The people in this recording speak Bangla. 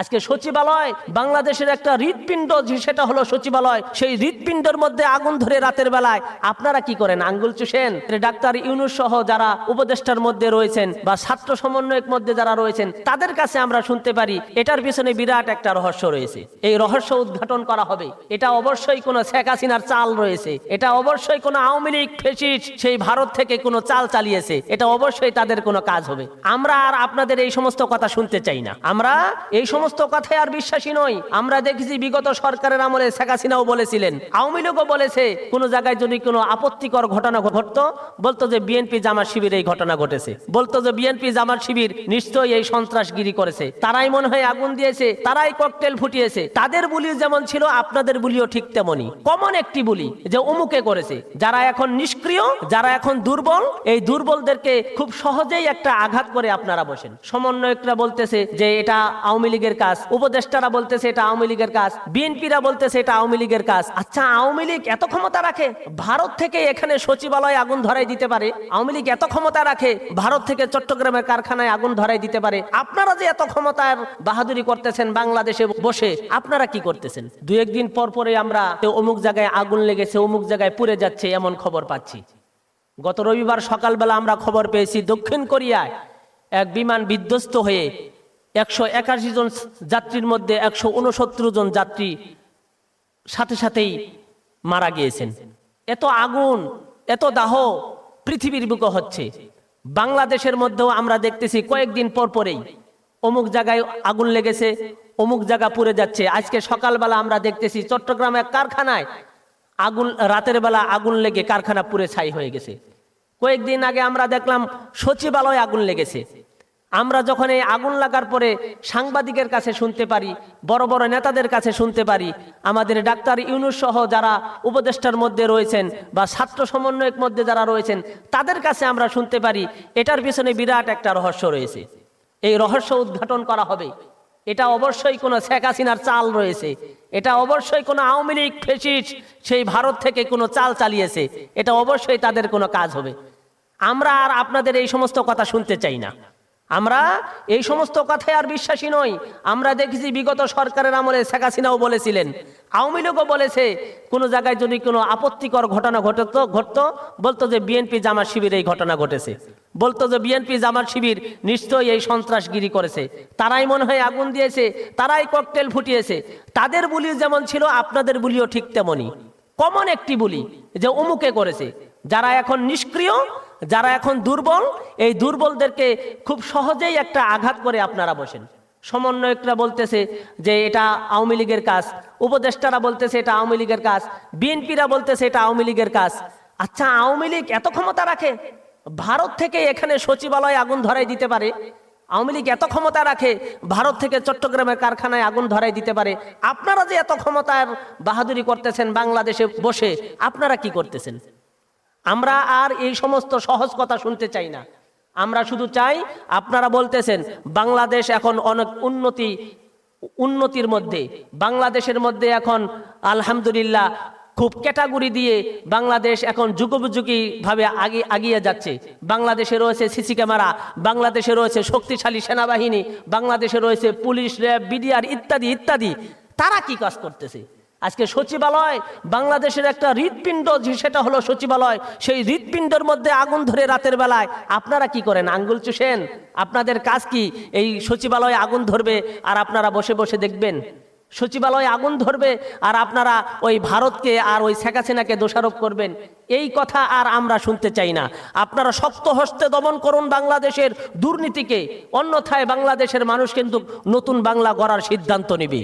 আজকে সচিবালয় বাংলাদেশের একটা হৃৎপিণ্ড সেটা হলো সচিবালয়, সেই হৃৎপিণ্ডের মধ্যে আগুন ধরে রাতের বেলায় আপনারা কি করেন? আঙ্গুল চুষেন। ডাক্তার ইউনুস সহ যারা উপদেষ্টার মধ্যে রয়েছেন বা ছাত্র সমন্বয়ক মধ্যে যারা রয়েছেন, তাদের কাছে আমরা শুনতে পারি, এটার পিছনে বিরাট একটা রহস্য রয়েছে। এই রহস্য উদ্ঘাটন করা হবে। এটা অবশ্যই কোনো শেখ হাসিনার চাল রয়েছে। এটা অবশ্যই কোনো আওয়ামী লীগ ফেসিস্ট সেই ভারত থেকে কোনো চাল চালিয়েছে। এটা অবশ্যই তাদের কোনো কাজ হবে। আমরা আর আপনাদের এই সমস্ত কথা শুনতে চাই না। আমরা এই সমস্ত কথায় আর বিশ্বাসী নই আমরা দেখেছি বিগত সরকারের আমলে শেখ হাসিনাও বলেছিলেন। আওয়ামী লীগও বলেছে, কোনো জায়গায় যদি কোনো আপত্তিকর ঘটনা ঘটতো, বলতো যে বিএনপি জামাত শিবির এই ঘটনা ঘটেছে। বলতো যে বিএনপি জামাত শিবির নিশ্চয়ই এই সন্ত্রাসগিরি করেছে। তারাই মনে হয় আগুন দিয়েছে, তারাই ককটেল ফুটিয়েছে। তাদের বুলি যেমন ছিল, আপনাদের বুলিও ঠিক তেমনই। কমন একটি বুলি যে অমুকে করেছে। যারা এখন নিষ্ক্রিয়, যারা এখন দুর্বল, এই দুর্বলদেরকে খুব সহজেই একটা আঘাত করে আপনারা বসেন। সমন্বয়করা বলতেছে যে এটা আওয়ামী লীগের কাজ। উপদেষ্টারা বলতেছে এটা আওয়ামী লীগের কাজ। বিএনপিরা বলতেছে এটা আওয়ামী লীগের কাজ। আচ্ছা আওয়ামী লীগ এত ক্ষমতা রাখে, ভারত থেকে এখানে সচিবালয় আগুন ধরাই দিতে পারে। আওয়ামী লীগ এত ক্ষমতা রাখে, ভারত থেকে চট্টগ্রামের কারখানায় আগুন ধরাই দিতে পারে। আপনারা যে এত ক্ষমতার বাহাদুরি করতেছেন বাংলাদেশে বসে, আপনারা কি করতেছেন? দু একদিন পর পরে আমরা অমুক জায়গায় আগুন লেগেছে, অমুক জায়গায় পুড়ে যাচ্ছে এমন খবর পাচ্ছি। গত রবিবার সকালবেলা আমরা খবর পেয়েছি, দক্ষিণ কোরিয়ায় এক বিমান বিধ্বস্ত হয়ে একশো একাশি জন যাত্রীর মধ্যে একশো উনসত্তর জন যাত্রী সাথে সাথেই মারা গিয়েছেন। এত আগুন, এত দাহ পৃথিবীর বুকে হচ্ছে। বাংলাদেশের মধ্যেও আমরা দেখতেছি কয়েকদিন পর পরেই অমুক জায়গায় আগুন লেগেছে, অমুক জায়গা পুড়ে যাচ্ছে। আজকে সকালবেলা আমরা দেখতেছি চট্টগ্রামে এক কারখানায় আগুন, রাতের বেলা আগুন লেগে কারখানা পুড়ে ছাই হয়ে গেছে। কয়েকদিন আগে আমরা দেখলাম সচিবালয় আগুন লেগেছে। আমরা যখন এই আগুন লাগার পরে সাংবাদিকের কাছে শুনতে পারি, বড় বড় নেতাদের কাছে শুনতে পারি, আমাদের ডাক্তার ইউনুস সহ যারা উপদেষ্টার মধ্যে রয়েছেন বা ছাত্র সমন্বয়ক মধ্যে যারা রয়েছেন, তাদের কাছে আমরা শুনতে পারি, এটার পিছনে বিরাট একটা রহস্য রয়েছে। এই রহস্য উদ্ঘাটন করা হবে। এটা অবশ্যই কোনো শেখ হাসিনার চাল রয়েছে। এটা অবশ্যই কোনো আওয়ামী লীগ ফেসিস্ট সেই ভারত থেকে কোনো চাল চালিয়েছে। এটা অবশ্যই তাদের কোনো কাজ হবে। আমরা আর আপনাদের এই সমস্ত কথা শুনতে চাই না। আমরা এই সমস্ত কথায় আর বিশ্বাসী নই। আমরা দেখেছি বিগত সরকারের আমলে শেখ হাসিনাও বলেছিলেন। আওয়ামী লীগও বলেছে, কোনো জায়গায় যদি কোনো আপত্তিকর ঘটনা ঘটতো ঘটতো, বলতো যে বিএনপি জামার শিবির এই ঘটনা ঘটেছে। বলতো যে বিএনপি জামার শিবির নিশ্চয়ই এই সন্ত্রাসগিরি করেছে। তারাই মনে হয় আগুন দিয়েছে, তারাই ককটেল ফুটিয়েছে। তাদের বুলি যেমন ছিল, আপনাদের বুলিও ঠিক তেমনই। কমন একটি বুলি যে অমুকে করেছে। যারা এখন নিষ্ক্রিয় যারা এখন দুর্বল, এই দুর্বলদেরকে খুব সহজেই একটা আঘাত করে আপনারা বসেন। সমন্বয়করা বলতেছে যে এটা আওয়ামী লীগের কাজ, উপদেষ্টারা বলতেছে এটা আওয়ামী লীগের কাজ, বিএনপিরা বলতেছে এটা আওয়ামী লীগের কাজ। আচ্ছা আওয়ামী লীগ এত ক্ষমতা রাখে? ভারত থেকে এখানে সচিবালয় আগুন ধরাই দিতে পারে? আওয়ামী লীগ এত ক্ষমতা রাখে, ভারত থেকে চট্টগ্রামের কারখানায় আগুন ধরাই দিতে পারে? আপনারা যে এত ক্ষমতার বাহাদুরি করতেছেন বাংলাদেশে বসে, আপনারা কি করতেছেন? আমরা আর এই সমস্ত সহজ কথা শুনতে চাই না। আমরা শুধু চাই, আপনারা বলতেছেন, বাংলাদেশ এখন অনেক উন্নতি, উন্নতির মধ্যে। বাংলাদেশের মধ্যে এখন, আলহামদুলিল্লাহ, খুব ক্যাটাগরি দিয়ে বাংলাদেশ এখন যুগোপযোগী ভাবে আগে, আগিয়ে যাচ্ছে। বাংলাদেশে রয়েছে সিসি ক্যামেরা, বাংলাদেশে রয়েছে শক্তিশালী সেনাবাহিনী, বাংলাদেশে রয়েছে পুলিশ, র্যাব, বিডিআর ইত্যাদি ইত্যাদি। তারা কি কাজ করতেছে? আজকে সচিবালয় বাংলাদেশের একটা হৃৎপিণ্ড সেটা হলো সচিবালয়, সেই হৃৎপিণ্ডের মধ্যে আগুন ধরে রাতের বেলায়। আপনারা কি করেন? আঙ্গুল চুষেন? আপনাদের কাজ কি? এই সচিবালয়ে আগুন ধরবে আর আপনারা বসে বসে দেখবেন। সচিবালয়ে আগুন ধরবে আর আপনারা ওই ভারতকে আর ওই শেখ হাসিনাকে দোষারোপ করবেন। এই কথা আর আমরা শুনতে চাই না। আপনারা শক্ত হস্তে দমন করুন বাংলাদেশের দুর্নীতিকে। অন্যথায় বাংলাদেশের মানুষ কিন্তু নতুন বাংলা গড়ার সিদ্ধান্ত নেবে।